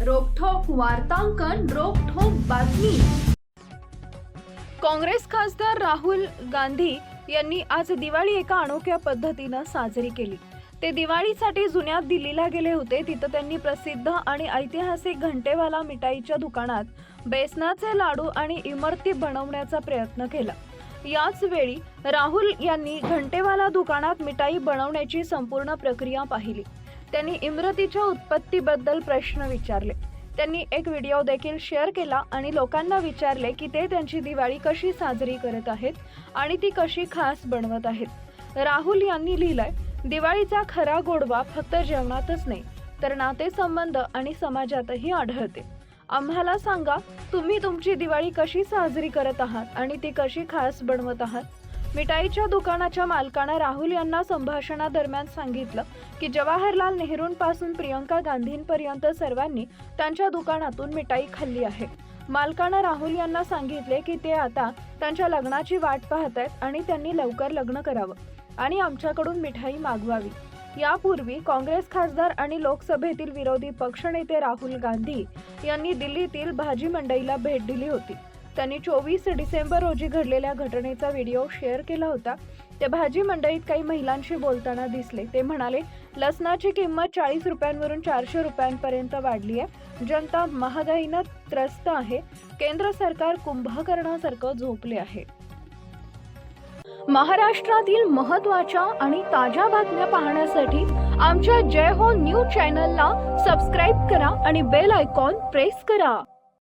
वार्तांकन रोखोक बातमी. काँग्रेस खासदार राहुल गांधी यांनी आज दिवाळी एका अनोख्या पद्धतीनं साजरी केली. ते दिवाळीसाठी जुन्या दिल्लीला गेले होते. तिथं त्यांनी प्रसिद्ध आणि ऐतिहासिक घंटेवाला मिठाईच्या दुकानात बेसनाचे लाडू आणि इमरती बनवण्याचा प्रयत्न केला. याच वेळी राहुल यांनी घंटेवाला दुकानात मिठाई बनवण्याची संपूर्ण प्रक्रिया पाहिली. त्यांनी इमरतीच्या उत्पत्तीबद्दल प्रश्न विचारले. त्यांनी एक व्हिडिओ देखील शेअर केला आणि लोकांना विचारले की ते त्यांची दिवाळी कशी साजरी करत आहेत आणि ती कशी खास बनवत आहेत. राहुल यांनी लिहिलंय दिवाळीचा खरा गोडवा फक्त जेवणातच नाही तर नातेसंबंध आणि समाजातही आढळते. आम्हाला सांगा तुम्ही तुमची दिवाळी कशी साजरी करत आहात आणि ती कशी खास बनवत आहात? मिठाईच्या दुकानाच्या मालकानं राहुल यांना संभाषणादरम्यान सांगितलं की जवाहरलाल नेहरूंपासून प्रियंका गांधींपर्यंत सर्वांनी त्यांच्या दुकानातून मिठाई खाल्ली आहे. मालकानं राहुल यांना सांगितले की ते आता त्यांच्या लग्नाची वाट पाहत आहेत आणि त्यांनी लवकर लग्न करावं आणि आमच्याकडून मिठाई मागवावी. यापूर्वी काँग्रेस खासदार आणि लोकसभेतील विरोधी पक्षनेते राहुल गांधी यांनी दिल्लीतील भाजी मंडईला भेट दिली होती. त्यांनी चोवीस डिसेंबर रोजी घडलेल्या घटनेचा व्हिडिओ शेअर केला होता. ते भाजी मंडईत काही महिलांशी बोलताना दिसले. ते म्हणाले लसणाची किंमत चाळीस रुपयांवरून चारशे रुपयांपर्यंत वाढली आहे. जनता महागाईनं त्रस्त आहे. केंद्र सरकार कुंभकर्णासारखं झोपले आहे. महाराष्ट्रातील महत्त्वाच्या आणि ताज्या बातम्या पाहण्यासाठी आमच्या जय हो न्यूज चॅनलला सबस्क्राईब करा आणि बेल आयकॉन प्रेस करा.